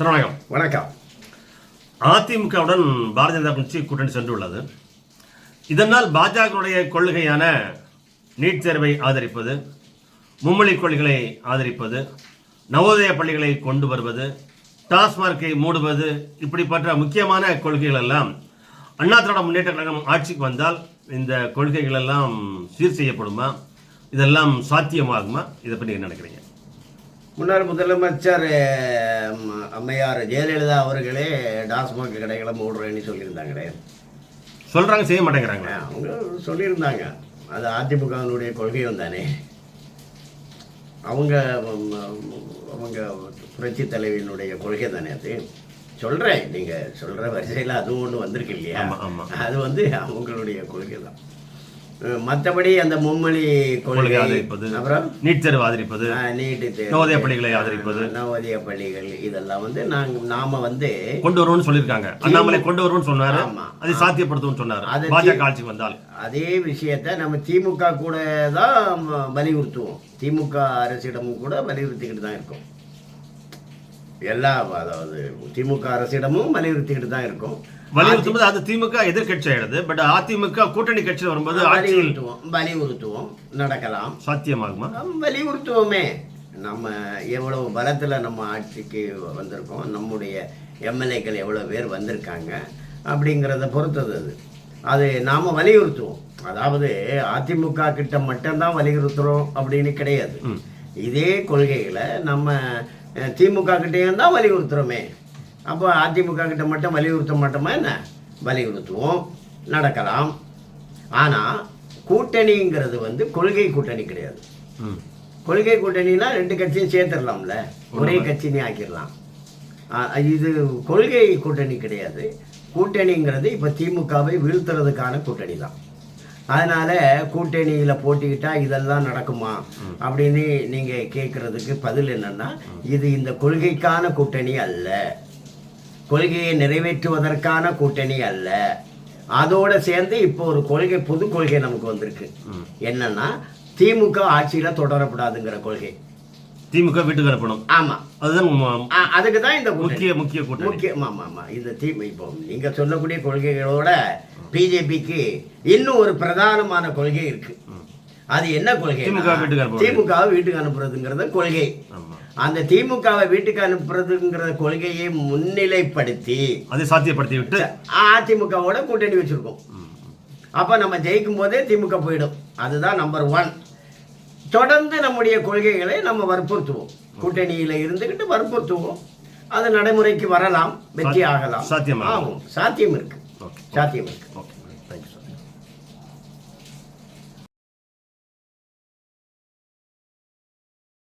Sir வணக்கம். வணக்கம் அதிமுகவுடன் பாரதிய ஜனதா கட்சி கூட்டணி சென்றுள்ளது. இதனால் பாஜகவுடைய கொள்கையான நீட் தேர்வை ஆதரிப்பது மும்மொழி கொள்கைகளை ஆதரிப்பது நவோதய பள்ளிகளை கொண்டு வருவது டாஸ்மார்க்கை மூடுவது இப்படிப்பட்ட முக்கியமான கொள்கைகள் எல்லாம் அண்ணா திராவிட முன்னேற்ற கழகம் ஆட்சிக்கு வந்தால் இந்த கொள்கைகள் எல்லாம் சீர் செய்யப்படுமா? இதெல்லாம் சாத்தியமாகுமா? இதை பற்றி நினைக்கிறீங்க? முன்னாள் முதலமைச்சர் அம்மையார் ஜெயலலிதா அவர்களே டாஸ்மாக் கடைகளை மூடுறேன்னு சொல்லியிருந்தாங்களே. சொல்றாங்க செய்ய மாட்டேங்கிறாங்க அவங்க சொல்லியிருந்தாங்க. அது அதிமுகவினுடைய கொள்கையும் தானே. அவங்க அவங்க புரட்சி தலைவியினுடைய கொள்கை தானே அது. சொல்கிறேன் நீங்கள் சொல்கிற வரிசையில் அதுவும் ஒன்று வந்திருக்கு இல்லையா. அது வந்து அவங்களுடைய கொள்கை தான் மற்றபடி அந்த மும்மொழி கொள்கை ஆதரிப்பது அப்புறம்? நீட் தேர்வு ஆதரிப்பது நீட்டு தேர்வு. நவோதய பள்ளிகளை ஆதரிப்பது. நவோதய பள்ளிகள் இதெல்லாம் வந்து நாங்க நாம வந்து கொண்டு வருவோம்னு சொல்லியிருக்காங்க. அண்ணாமலை கொண்டு வருவோம்னு சொன்னாரு. அதை சாத்தியப்படுத்தும்னு சொன்னாரு. பாஜக ஆட்சிக்கு வந்தால். அதே விஷயத்த நம்ம திமுக கூட தான் வலியுறுத்துவோம். திமுக அரசிடமும் கூட வலியுறுத்திக்கிட்டு தான் இருக்கோம். எல்லா அதாவது திமுக அரசிடமும் வலியுறுத்திக்கிட்டு தான் இருக்கோம். வலியுறுத்தும் போது அது திமுக எதிர்கட்சி ஆயிடுது பட் அதிமுக கூட்டணி கட்சியில் வரும்போது வலியுறுத்துவோம் வலியுறுத்துவோம் நடக்கலாம். சாத்தியமாகுமா? வலியுறுத்துவோமே. நம்ம எவ்வளவு பலத்தில் நம்ம ஆட்சிக்கு வந்திருக்கோம் நம்முடைய எம்எல்ஏக்கள் எவ்வளோ பேர் வந்திருக்காங்க அப்படிங்கிறத பொறுத்தது அது. அது நாம் வலியுறுத்துவோம். அதாவது அதிமுக கிட்ட மட்டும்தான் வலியுறுத்துகிறோம் அப்படின்னு கிடையாது. இதே கொள்கைகளை நம்ம திமுக கிட்டேயும் தான் வலியுறுத்துகிறோமே அப்போ அதிமுக கிட்ட மட்டும் வலியுறுத்த மாட்டோமா என்ன? வலியுறுத்துவோம். நடக்கலாம். ஆனால் கூட்டணிங்கிறது வந்து கொள்கை கூட்டணி கிடையாது. ம். கொள்கை கூட்டணினா ரெண்டு கட்சியும் சேர்த்துடலாம்ல ஒரே கட்சினே ஆக்கிடலாம். இது கொள்கை கூட்டணி கிடையாது. கூட்டணிங்கிறது இப்போ திமுகவை வீழ்த்துறதுக்கான கூட்டணி தான் அதனால கூட்டணியில் போட்டிக்கிட்டா இதெல்லாம் நடக்குமா? அப்படின்னு நீங்கள் கேட்குறதுக்கு பதில் என்னன்னா இது இந்த கொள்கைக்கான கூட்டணி அல்ல. கொள்கையை நிறைவேற்றுவதற்கான கூட்டணி அல்ல. அதோட சேர்ந்து இப்போ ஒரு கொள்கை புது கொள்கை நமக்கு வந்திருக்கு. என்னன்னா திமுக ஆட்சியில தொடரக்கூடாதுங்கிற கொள்கை. திமுக வீட்டுக்கு அனுப்பணும். ஆமா. அதுதான் அதுக்கு தான் இந்த. முக்கிய முக்கிய கூட்டணி. முக்கிய ஆமா ஆமா. இந்த தீ இப்போ நீங்க சொல்லக்கூடிய கொள்கைகளோட பிஜேபிக்கு இன்னும் ஒரு பிரதானமான கொள்கை இருக்கு. அது என்ன கொள்கை திமுக வீட்டுக்கு அனுப்புறது. திமுகவை வீட்டுக்கு அனுப்புறதுங்கிறத கொள்கை. அந்த திமுகவை வீட்டுக்கு அனுப்புறதுங்கிற கொள்கையை முன்னிலைப்படுத்தி அதை சாத்தியப்படுத்தி விட்டு அதிமுகவோட கூட்டணி வச்சிருக்கோம். அப்ப நம்ம ஜெயிக்கும் போதே திமுக போயிடும். அதுதான் நம்பர் ஒன் தொடர்ந்து நம்முடைய கொள்கைகளை நம்ம வற்புறுத்துவோம். கூட்டணியில இருந்துகிட்டு வற்புறுத்துவோம். அது நடைமுறைக்கு வரலாம் வெற்றி ஆகலாம். சாத்தியமாகும். ஆகும். சாத்தியம் இருக்கு. ஓகே சாத்தியம் இருக்கு ஓகே